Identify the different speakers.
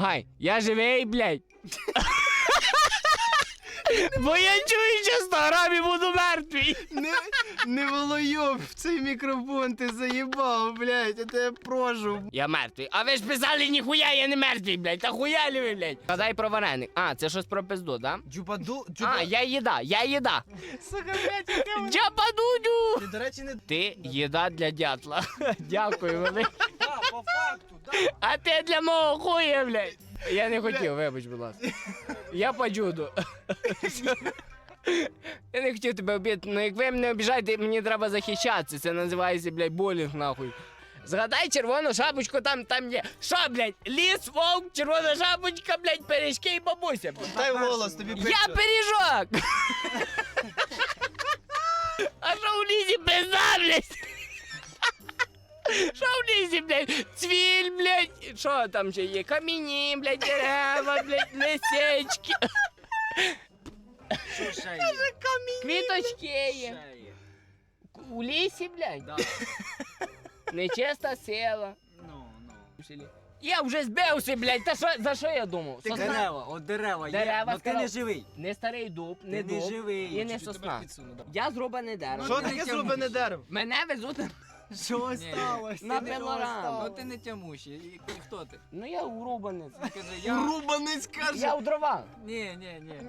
Speaker 1: Гай, я живий, блядь. Бо я чую, що 100 грамів буду мертвий.
Speaker 2: Не, не волойоб в цей мікрофон, ти заїбав, блядь, я тебе прошу.
Speaker 1: Я мертвий. А ви ж писали, ніхуя, я не мертвий, блядь. Та хуя ли ви, блядь? Гадай про вареник. А, це щось про пизду, да?
Speaker 2: Джубаду,
Speaker 1: А, я їда, я їда.
Speaker 2: Сука, блядь, яке воно. Ти, до речі, не...
Speaker 1: Ти їда для дятла. Дякую, велике.
Speaker 2: По факту, да.
Speaker 1: А ти для мого хуя, блядь. Я не хотів, вибач, будь ласка. Я по джуду. Я не хотів тебе обідати, ну як ви мене обіжаєте, мені треба захищатися. Це називається, блядь, булінг, нахуй. Згадай червону шапочку, там, там є. Що, блядь, ліс, вовк, червона шапочка, блядь, пиріжки і бабуся.
Speaker 2: Дай голос, тобі
Speaker 1: Я пиріжок! А що в лісі лісі, блядь? Цвіль, блядь. Що там ще є? Каміні, блядь, дерева, блядь, лисички.
Speaker 3: Що ще є?
Speaker 1: Квіточки є.
Speaker 3: Ще є.
Speaker 1: У лісі, блядь.
Speaker 3: Да.
Speaker 1: Нечиста села.
Speaker 3: Ну, ну.
Speaker 1: Я вже збився, блядь. Та що, за що я думав? Сосна?
Speaker 3: Дерева, от дерева є,
Speaker 1: Дерева
Speaker 3: но ти
Speaker 1: сказав.
Speaker 3: не живий.
Speaker 1: Не старий дуб, не
Speaker 3: Ти не
Speaker 1: дуб
Speaker 3: живий.
Speaker 1: і не сосна.
Speaker 2: підсуну, да.
Speaker 1: Я зрубане дерево.
Speaker 2: Що
Speaker 3: ти не
Speaker 2: таке зроблене дерево?
Speaker 1: Мене везуть. на-
Speaker 2: Що сталося?
Speaker 1: На
Speaker 2: Ти.
Speaker 3: Ну ти не тямущий. І- і Хто ти?
Speaker 1: Ну я урубанець.
Speaker 3: Кажи, я...
Speaker 2: Рубанець каже.
Speaker 1: Я у дрова.
Speaker 3: Ні, ні, ні.